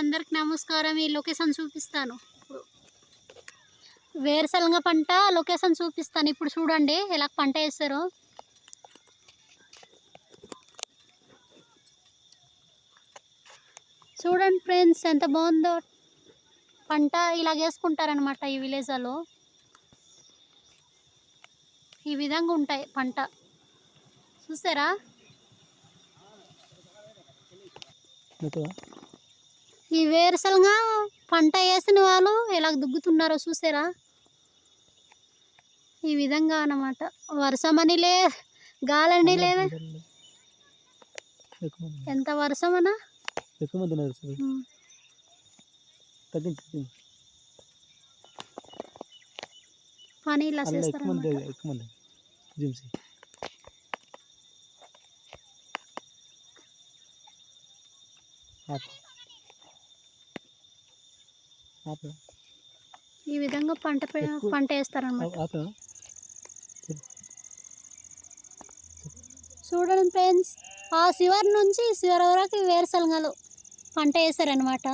అందరికి నమస్కారం. ఈ లొకేషన్ చూపిస్తాను. ఇప్పుడు వేరుశనగ పంట లొకేషన్ చూపిస్తాను. ఇప్పుడు చూడండి ఎలా పంట వేస్తారో. చూడండి ఫ్రెండ్స్ ఎంత బాగుందో పంట ఇలా వేసుకుంటారనమాట ఈ విలేజ్లో ఈ విధంగా ఉంటాయి పంట. చూసారా ఈ వేరుశనగ పంట వేసిన వాళ్ళు ఎలా దుగ్గుతున్నారో చూసారా? ఈ విధంగా అన్నమాట. వర్షం అని లే గాలండి లేదా? ఎంత వర్షం అన్నా? ఎక్కువ మంది ఉన్నారు సార్. ఉమ్. తగ్గించి పని ఇలా ఎక్కువ ఈ విధంగా పంట పంట వేస్తారన్నమాట. ఆపు చూడండి ఫ్రెండ్స్ ఆ శివరి నుంచి శివరి వరకు వేరుశనగలు పంట వేస్తారనమాట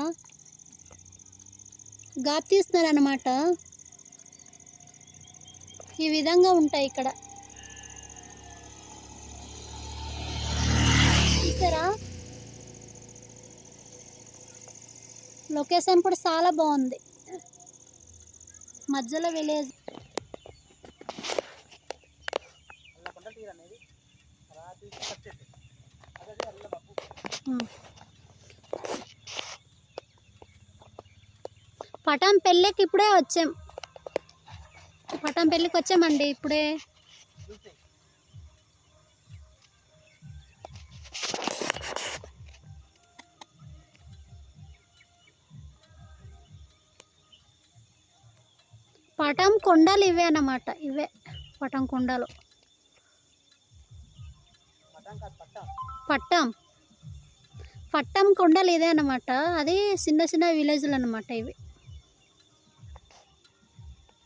గాప్ తీస్తున్నారనమాట ఈ విధంగా ఉంటాయి ఇక్కడ చూసారా లొకేషన్ కూడా చాలా బాగుంది. మధ్యలో విలేజ్. పటం పటాం పెళ్ళికి ఇప్పుడే వచ్చాం. పటాం పెళ్ళికి వచ్చామండి ఇప్పుడే. పటం కొండలు ఇవే అన్నమాట ఇవే పటం కొండలు. పట్టం. పట్టం కొండలు ఇదే అన్నమాట అది చిన్న చిన్న విలేజ్లు అన్నమాట ఇవి.